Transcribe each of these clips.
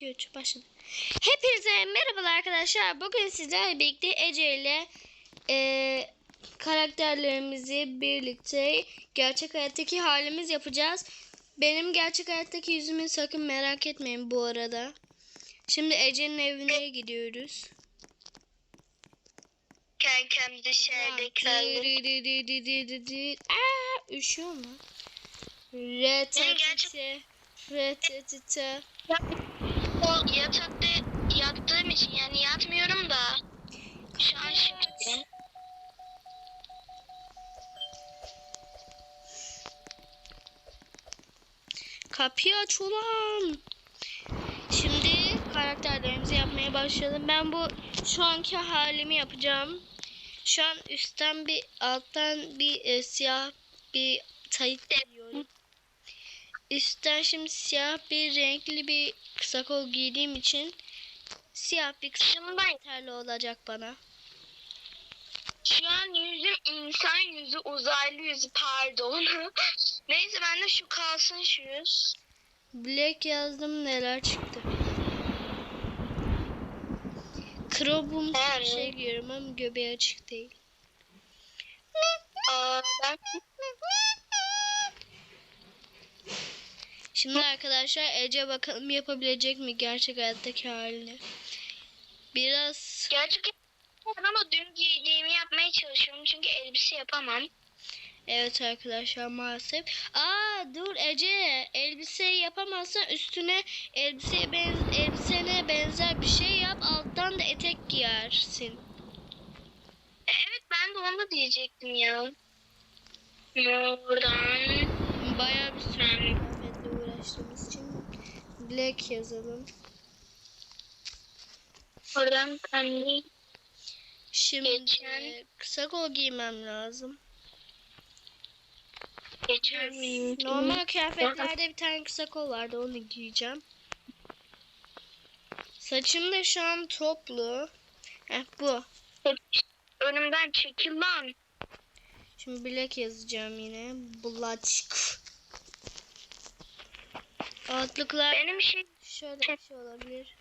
Güç başladı. Hepinize merhabalar arkadaşlar. Bugün sizlerle birlikte Ece ile eee, karakterlerimizi birlikte gerçek hayattaki halimiz yapacağız. Benim gerçek hayattaki yüzümü sakın merak etmeyin bu arada. Şimdi Ece'nin evine gidiyoruz. Kankam dışarıda kaldı. Üşüyor mu? Retetete. Retetete. O yatakta yattığım için yani yatmıyorum da. Şu an şimdi. Kapıyı aç ulan. Şimdi karakterlerimizi yapmaya başlayalım. Ben bu şu anki halimi yapacağım. Şu an üstten bir alttan bir e, siyah bir tayt giyiyorum. Üstten şimdi siyah bir renkli bir kısa kol giydiğim için siyah bir Şundan yeterli olacak bana. şu an yüzüm insan yüzü uzaylı yüzü pardon. Neyse ben de şu kalsın şu yüz. Black yazdım neler çıktı. Krobum bir şey giyiyorum ama göbeği açık değil. Aa, ben Şimdi arkadaşlar Ece bakalım yapabilecek mi gerçek hayattaki halini. Biraz gerçek ama dün giydiğimi yapmaya çalışıyorum çünkü elbise yapamam. evet arkadaşlar maalesef. Aa dur Ece elbiseyi yapamazsan üstüne elbiseye benz elbisene benzer bir şey yap alttan da etek giyersin. E, Evet ben de onu diyecektim ya. Buradan. Bayağı bir süre kıyafetle uğraştığımız için black yazalım. Oradan kendi Şimdi Geçen- kısa kol giymem lazım. geçen Normal kıyafetlerde bir tane kısa kol vardı onu giyeceğim. Saçım da şu an toplu. Heh, bu. önümden çekil lan. Şimdi bilek yazacağım yine. Bulaçk. Altlıklar Benim şey şöyle bir şey olabilir.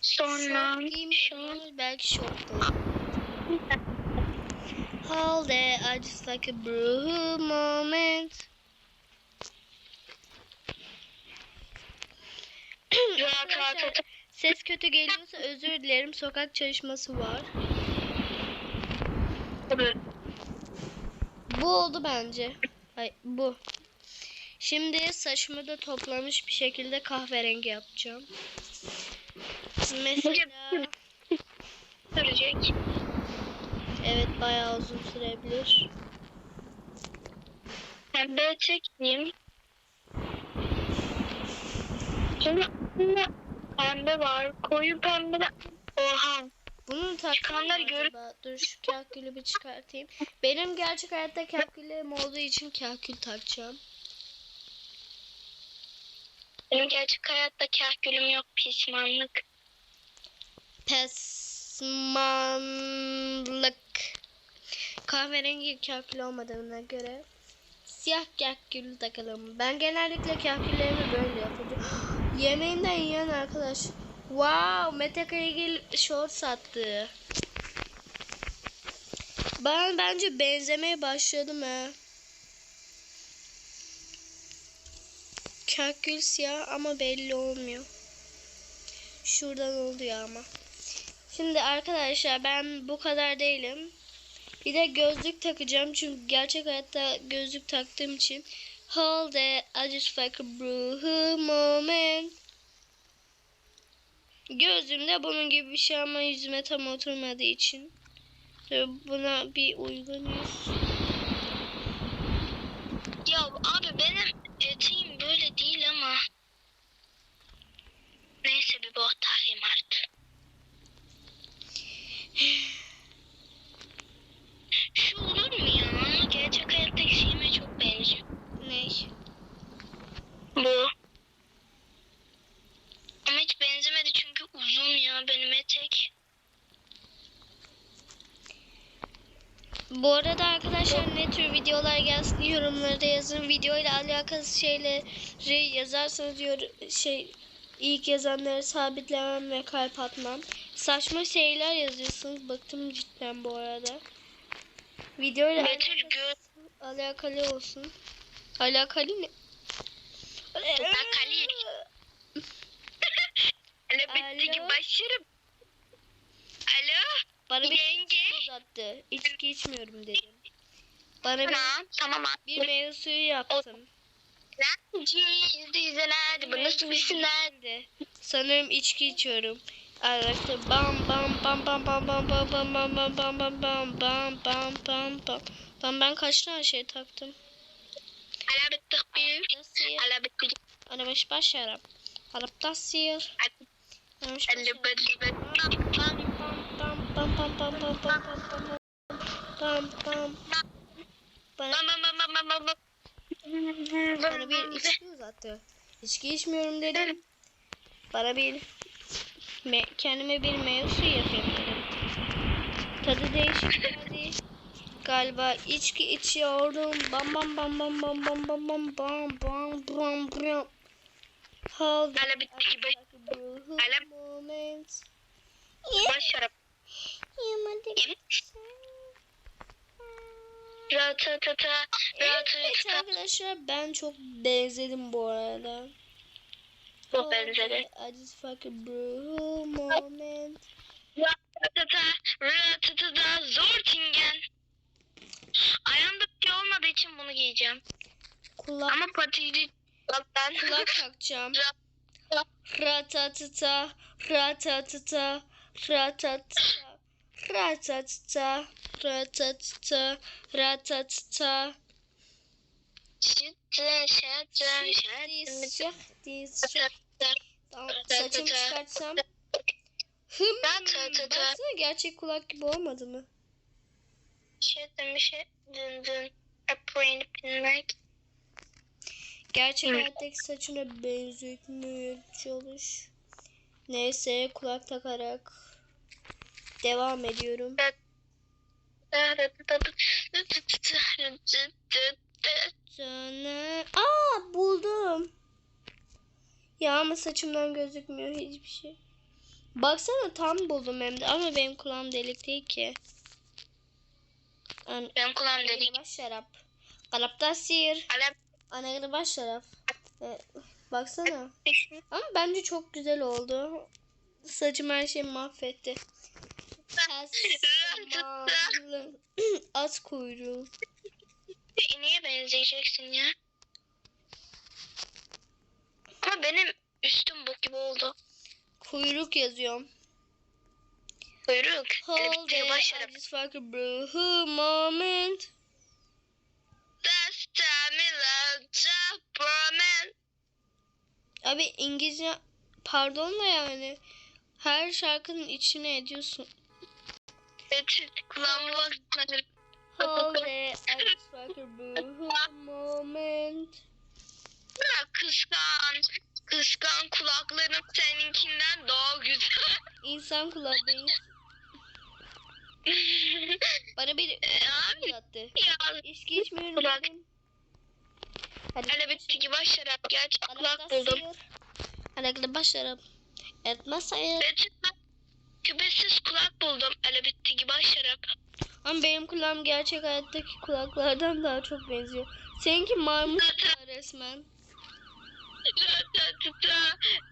sonra Şort giymiyoruz. Belki şort olur. Hold it, I just like a blue moment. otur. Ses kötü geliyorsa özür dilerim. Sokak çalışması var. Bu oldu bence. Ay bu. Şimdi saçımı da toplamış bir şekilde kahverengi yapacağım. Mesela Sürecek. evet bayağı uzun sürebilir. Pembe çekeyim. Şimdi aslında pembe var. Koyu pembe de Oha. Bunu Çıkanlar mı gör- acaba? Dur şu kahkülü bir çıkartayım. Benim gerçek hayatta kahkülüm olduğu için kahkül takacağım. Benim gerçek hayatta kahkülüm yok pişmanlık. Pesmanlık. Kahverengi kahkül olmadığına göre siyah kahkül takalım. Ben genellikle kahküllerimi böyle yapıyorum. Yemeğinden yiyen arkadaş. Wow, Mete Karagil short sattı. Ben bence benzemeye başladım ha. Kahkül siyah ama belli olmuyor. Şuradan oluyor ama. Şimdi arkadaşlar ben bu kadar değilim. Bir de gözlük takacağım çünkü gerçek hayatta gözlük taktığım için. Hold it, I just like a blue moment. Gözlüğümde bunun gibi bir şey ama yüzüme tam oturmadığı için. Buna bir uygun. Ya abi benim eteğim değil ama. Neyse bir bot takayım artık. Şu olur mu ya? Gerçek hayattaki şeyime çok benziyor. Ne? Bu. Ama hiç benzemedi çünkü uzun ya benim etek. Bu arada arkadaşlar ne tür videolar gelsin yorumlarda yazın. Video ile alakalı şeyleri yazarsanız yor şey İlk yazanları sabitlemem ve kalp atmam. Saçma şeyler yazıyorsunuz. Bıktım cidden bu arada. Videoyla Betül gö alakalı olsun. Alakalı ne? Alakalı. Elbette Alo? başarım. Alo. Bana bir Yenge. uzattı. İçki içmiyorum dedim. Bana bir, Tamam tamam. bir meyve suyu yaptım. Yüzde yüze nerede? Bu nasıl bir şey nerede? Sanırım içki içiyorum. Arkadaşlar bam bam bam bam bam bam bam bam bam bam bam bam bam bam bam bam bam Lan ben kaç tane şey taktım? Alabette bir. Nasıl ya? Alabette Ana baş başarım. Adaptasyon. Ana baş başarım. Alabette Bam bam bam bam bam bam bam bam bam Bana, bana bir içki uzattı. İçki içmiyorum dedim. Bana bir me kendime bir meyve suyu yapayım dedim. Tadı değişik geldi. Galiba içki içiyordum. Bam bam bam bam bam bam bam bam bam bam bam bam. Hold Alabette baş. Alam- moment. Başarım. Ratatata. Evet arkadaşlar ben çok benzedim bu arada. Çok benzedi. I just fucking brew moment. Ratatata. Ratatata. Zortingen. Ayağımda bir şey olmadığı için bunu giyeceğim. Kulak, Ama patiyi ben kulak takacağım. Ratatata, ratatata, ratatata, ratatata, ratatata, ratatata. Şıttı, şıttı, şıttı. diz, Tamam, saçımı çıkartsam. Hım, baksana gerçek kulak gibi olmadı mı? Şıttı, şıttı, dın. April pinmek. Gerçek hayattaki saçına benzetmeye çalış. Neyse kulak takarak devam ediyorum. Sana... Aa buldum. Ya ama saçımdan gözükmüyor hiçbir şey. Baksana tam buldum hem de ama benim kulağım delik değil ki. An Benim kulağım dedik. baş şarap. Kalapta sihir. Anagını baş şarap. Ee, baksana. Ama bence çok güzel oldu. Saçım her şeyi mahvetti. Saçmalım. At kuyruğu. Niye benzeyeceksin ya? Ama benim üstüm bok gibi oldu. Kuyruk yazıyorum. Kuyruk. Hold bitti it, başarım. I just fucking brew moment. That's time in love. Abi İngilizce pardon da yani. Her şarkının içine ediyorsun. Kulağıma baksana. Holy motherfucker boo moment. Ya kıskan. Kıskan kulaklarım seninkinden daha güzel. İnsan kulaklarıyız. Bana bir abi attı. Ya. İçki içmiyorum. Kulak. Hadi Hele bitki baş şarap. Gerçi kulak buldum. Alaklı baş şarap. Etmez sayılır. Betülmez ben küpesiz kulak buldum. Hele bitti ki başarıp. Ama benim kulağım gerçek hayattaki kulaklardan daha çok benziyor. Seninki kulağı resmen.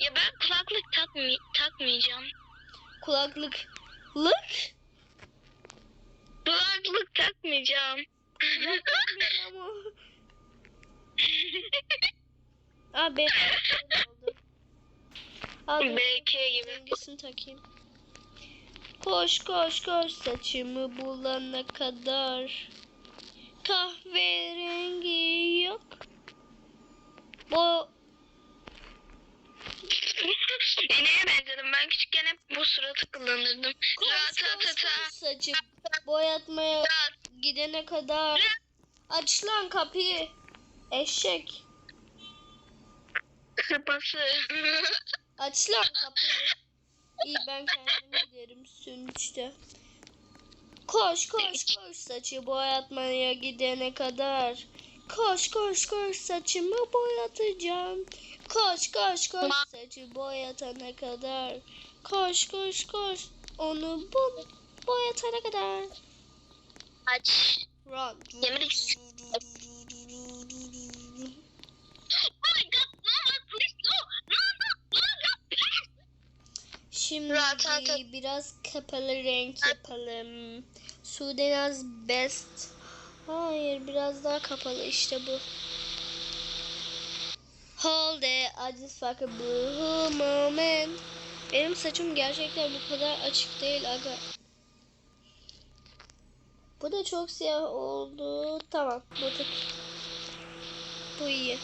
Ya ben kulaklık takmay takmayacağım. Kulaklık. Lık. Kulaklık takmayacağım. Al benim BK gibi. rengisini takayım. Koş koş koş saçımı bulana kadar. Kahverengi yok. Bu Neye benzedim? Ben küçükken hep bu suratı kullanırdım. koş koş koş saçı boyatmaya gidene kadar. Aç lan kapıyı. Eşek. Sıpası. Aç lan kapıyı. İyi ben kendim giderim sonuçta. Koş koş koş saçı boyatmaya gidene kadar. Koş koş koş saçımı boyatacağım. Koş koş koş saçı boyatana kadar. Koş koş koş onu bu boyatana kadar. Aç. Run. Yemin Şimdi Rahat, rahat, rahat. biraz kapalı renk yapalım. Sudenaz best. Hayır biraz daha kapalı işte bu. Hold it, I just fuck a blue moment. Benim saçım gerçekten bu kadar açık değil aga. Bu da çok siyah oldu. Tamam bu tık. Bu iyi.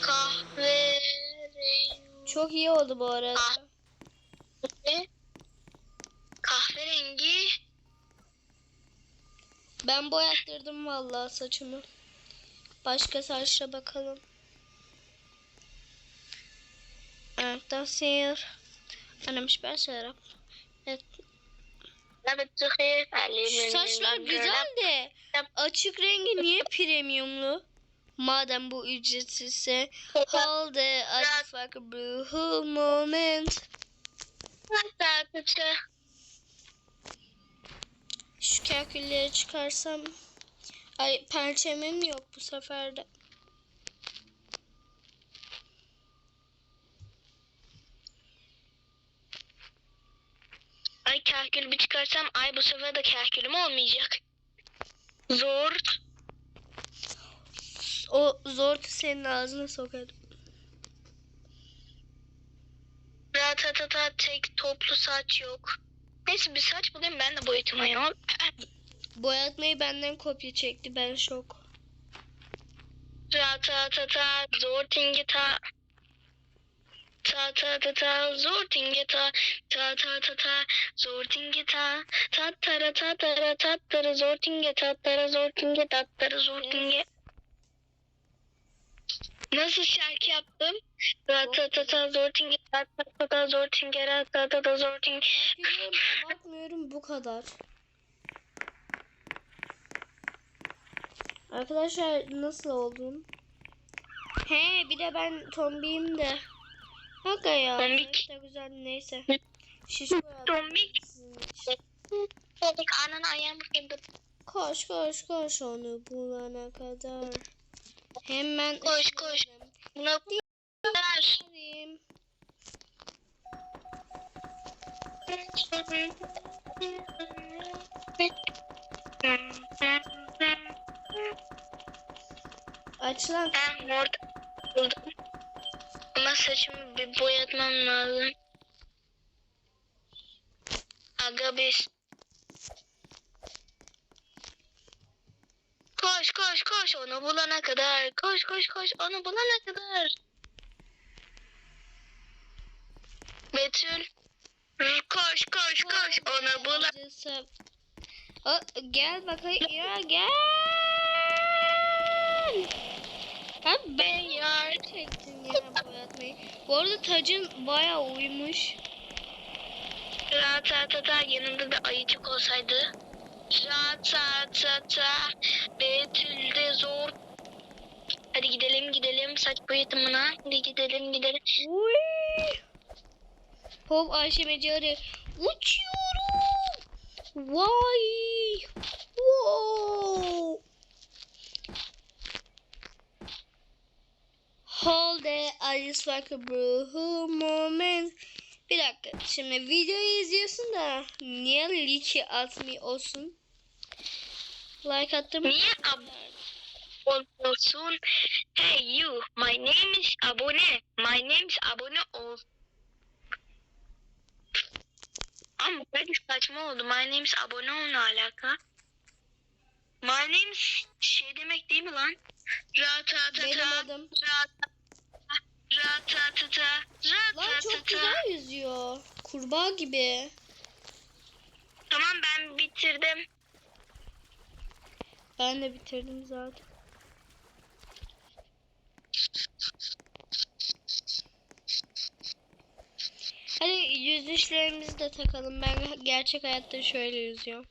Kahverengi. Çok iyi oldu bu arada. Kahverengi. Ben boyattırdım vallahi saçımı. Başka saçla bakalım. Das hier. Annemiş ben severim. Evet. Şu saçlar güzel de açık rengi niye premiumlu? Madem bu ücretsizse. Hold it, I a blue moment. Şu kalkülleri çıkarsam. Ay perçemim yok bu sefer de. Ay kahkül bir çıkarsam ay bu sefer de kahkülüm olmayacak. Zor. O zor senin ağzına sokarım. Ratatata tek toplu saç yok. Neyse bir saç bulayım ben de boyutuma ya. Boyatmayı benden kopya çekti ben şok. Ratatata zor tingeta. Ta ta ta ta zor tingeta. Ta ta ta ta zor tingeta. Ta tara ta tara ta tara zor tingeta. Tara zor tingeta. Tara zor tinge. Nasıl şarkı yaptım? Ratatata zor tingeta. Ta ta ta zor tingera. Ta ta ta zor ting. Biliyorum abartmıyorum bu kadar. Arkadaşlar nasıl oldum? He bir de ben tombiyim de. Aga ya. Tombik. Ne güzel neyse. Şişko Tombik. ananı ayağımı kırdım. Koş koş koş onu bulana kadar. Hemen Koş, koş. Buna ver. Aç lan. Ben mor buldum. Ama saçımı bir boyatmam lazım. Aga biz. Koş koş koş onu bulana kadar. Koş koş koş onu bulana kadar. Betül. Koş koş koş onu bulana. Aa, gel bakayım ya gel. Ha ben yar. çektim ya boyatmayı. Bu arada tacın baya uymuş. Ratatata yanında da ayıcık olsaydı. Ratatata Betül de zor. Hadi gidelim gidelim saç boyatımına. Hadi gidelim gidelim. Uy. Hop Ayşe Mecarı. Uçuyorum. Vay. Wow. Hold it, I just like a blue moment. Bir dakika. Şimdi videoyu izliyorsun da niye like atmıyorsun? Like attım. Niye abone olsun? Hey you, my name is abone. My name is abone ol. Ama böyle saçma oldu. My name is abone ol ne alaka? My name is şey demek değil mi lan? Ratatata. Benim adım. Ratatata. Lan çok güzel yüzüyor. Kurbağa gibi. Tamam ben bitirdim. Ben de bitirdim zaten. Hadi yüzüşlerimizi de takalım. Ben gerçek hayatta şöyle yüzüyorum.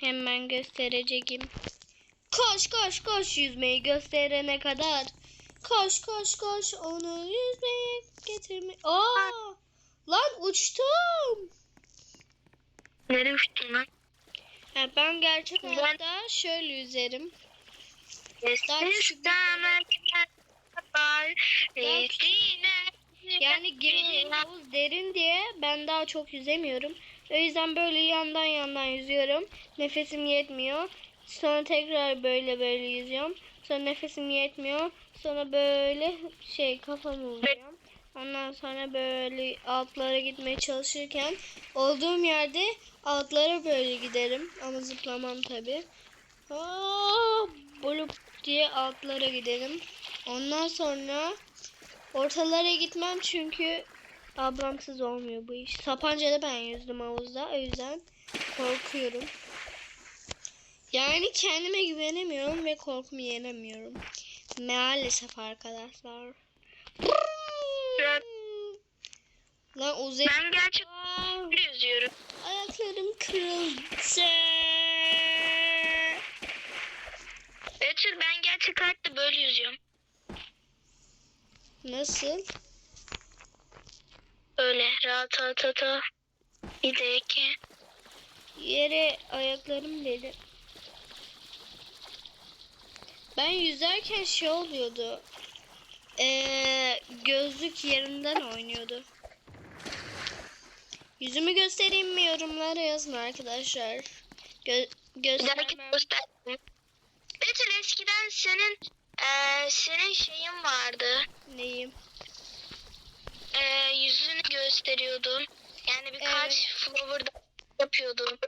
Hemen göstereceğim. Koş koş koş yüzmeyi gösterene kadar. Koş koş koş onu yüzmeye getirme. Aa! Lan uçtum. Nereye uçtun lan? Ha, ben gerçek hayatta şöyle. Daha küçük. Resine- Yani havuz derin diye ben daha çok yüzemiyorum. O yüzden böyle yandan yandan yüzüyorum. Nefesim yetmiyor. Sonra tekrar böyle böyle yüzüyorum. Sonra nefesim yetmiyor. Sonra böyle şey kafamı vuruyorum. Ondan sonra böyle altlara gitmeye çalışırken olduğum yerde altlara böyle giderim. Ama zıplamam tabi. Bulup diye altlara giderim. Ondan sonra Ortalara gitmem çünkü ablamsız olmuyor bu iş. Sapanca'da ben yüzdüm havuzda. O yüzden korkuyorum. Yani kendime güvenemiyorum ve korkumu yenemiyorum. Maalesef arkadaşlar. Lan uzay... Ben gerçekten Aa, yüzüyorum. Ayaklarım kırıldı. Betül ben gerçek hayatta böyle yüzüyorum. Nasıl? Öyle rahat rahat rahat. Bir de iki. Yere ayaklarım dedi. Ben yüzerken şey oluyordu. Ee, gözlük yerinden oynuyordu. Yüzümü göstereyim mi yorumlara yazın arkadaşlar. Gö- göstermem. Betül eskiden senin eee senin şeyin vardı. Neyim? Eee yüzünü gösteriyordun. Yani birkaç flower'da yapıyordun.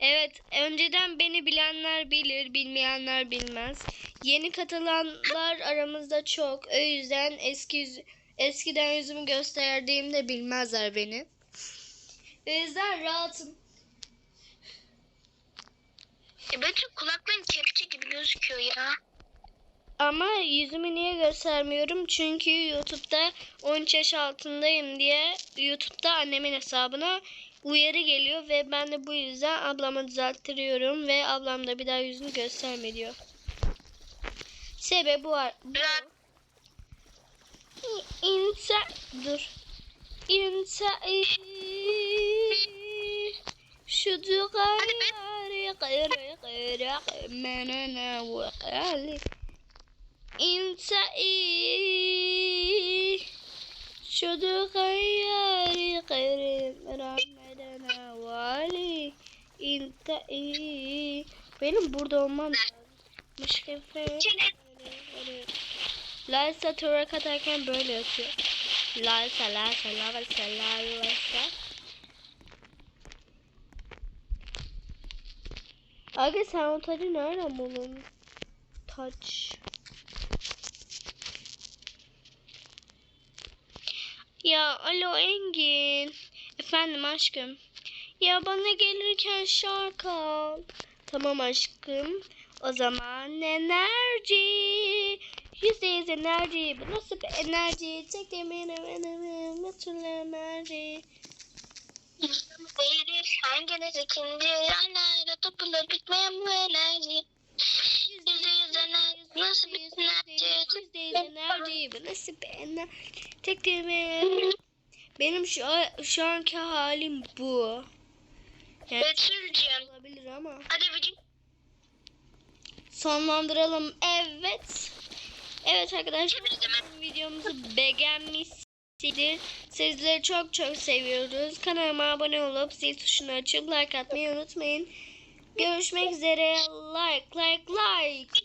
Evet, önceden beni bilenler bilir, bilmeyenler bilmez. Yeni katılanlar aramızda çok. O yüzden eski eskiden yüzümü gösterdiğimde bilmezler beni. O yüzden rahatım. E Betül kulaklığın kepçe gibi gözüküyor ya. Ama yüzümü niye göstermiyorum? Çünkü YouTube'da 13 yaş altındayım diye YouTube'da annemin hesabına uyarı geliyor ve ben de bu yüzden ablama düzelttiriyorum ve ablam da bir daha yüzünü gösterme diyor. Sebebi var. Bu. Biraz İnsa dur. İnsa şu duvarı kırı kırı menene vakali İnsa şu duvarı kırı menene vali İnta benim burada olmam lazım. Müşkefe. Laysa turak atarken böyle yapıyor. Laysa laysa laysa laysa. Aga sen o tacı nereden buldun? Taç. Ya alo Engin. Efendim aşkım. Ya bana gelirken şarkı al. Tamam aşkım. O zaman enerji. Yüzde yüz enerji. Bu nasıl bir enerji? Tek de benim nasıl enerji? Verir hanginiz ikinci yanlarda topula bitmeyen bu enerji. Yüzde yüz enerji nasıl bir enerji? Yüzde yüz enerji. Bu nasıl bir enerji? Tek benim. Şu, şu anki halim bu. Yani Betül'cüğüm olabilir ama. hadi video Sonlandıralım. Evet. Evet arkadaşlar videomuzu beğenmişsinizdir. Sizleri çok çok seviyoruz. Kanalıma abone olup zil tuşunu açıp like atmayı unutmayın. Görüşmek üzere. Like like like.